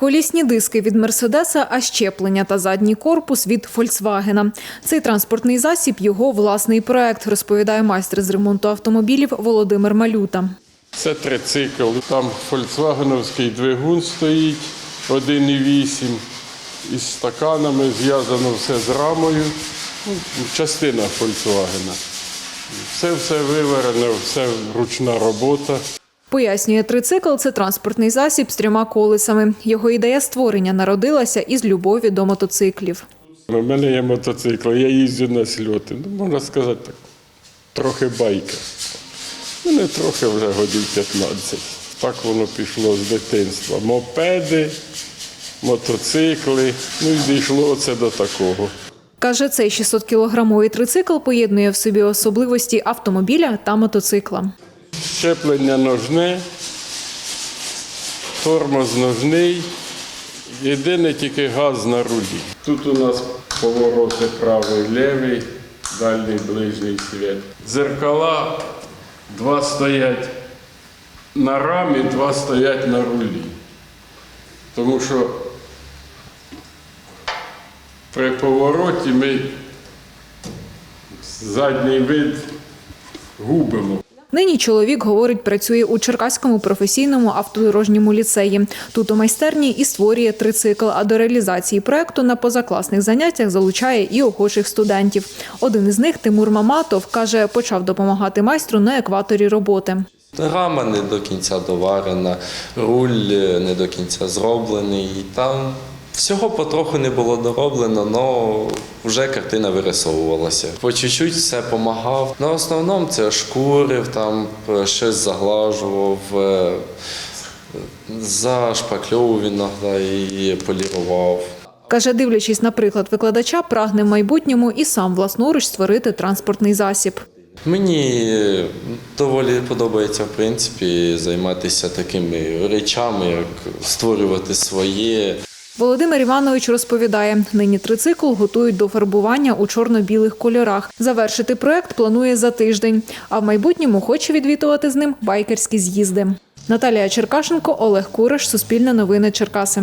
Колісні диски від Мерседеса, а щеплення та задній корпус від Фольксвагена. Цей транспортний засіб його власний проект, розповідає майстер з ремонту автомобілів Володимир Малюта. Це трицикл. Там фольксвагеновський двигун стоїть 1,8. Із стаканами зв'язано все з рамою. Ну, частина Фольксвагена. Все все виварено, все ручна робота. Пояснює, трицикл – це транспортний засіб з трьома колесами. Його ідея створення народилася із любові до мотоциклів. У мене є мотоцикл, я їздю на сльоти. Ну, можна сказати так, трохи байка. Ну, не трохи вже годів 15. Так воно пішло з дитинства. Мопеди, мотоцикли. Ну і дійшло це до такого. Каже, цей 600-кілограмовий трицикл поєднує в собі особливості автомобіля та мотоцикла. Щеплення ножне, тормоз ножний. Єдине тільки газ на рулі. Тут у нас повороти правий, лівий, дальній, ближній світ. Дзеркала два стоять на рамі, два стоять на рулі. Тому що при повороті ми задній вид губимо. Нині чоловік, говорить, працює у Черкаському професійному автодорожньому ліцеї. Тут у майстерні і створює трицикл, а до реалізації проекту на позакласних заняттях залучає і охочих студентів. Один із них, Тимур Маматов, каже, почав допомагати майстру на екваторі роботи. Рама не до кінця доварена, руль е, не до кінця зроблений. І Там всього потроху не було дороблено, але вже картина вирисовувалася. По чуть-чуть все допомагав. На основному це шкурив, там е, щось заглажував, е, зашпакльовував іноді і полірував. Каже, дивлячись на приклад викладача, прагне в майбутньому і сам власноруч створити транспортний засіб. Мені доволі подобається в принципі займатися такими речами, як створювати своє. Володимир Іванович розповідає, нині трицикл готують до фарбування у чорно-білих кольорах. Завершити проект планує за тиждень, а в майбутньому хоче відвідувати з ним байкерські з'їзди. Наталія Черкашенко, Олег Куриш, Суспільне новини Черкаси.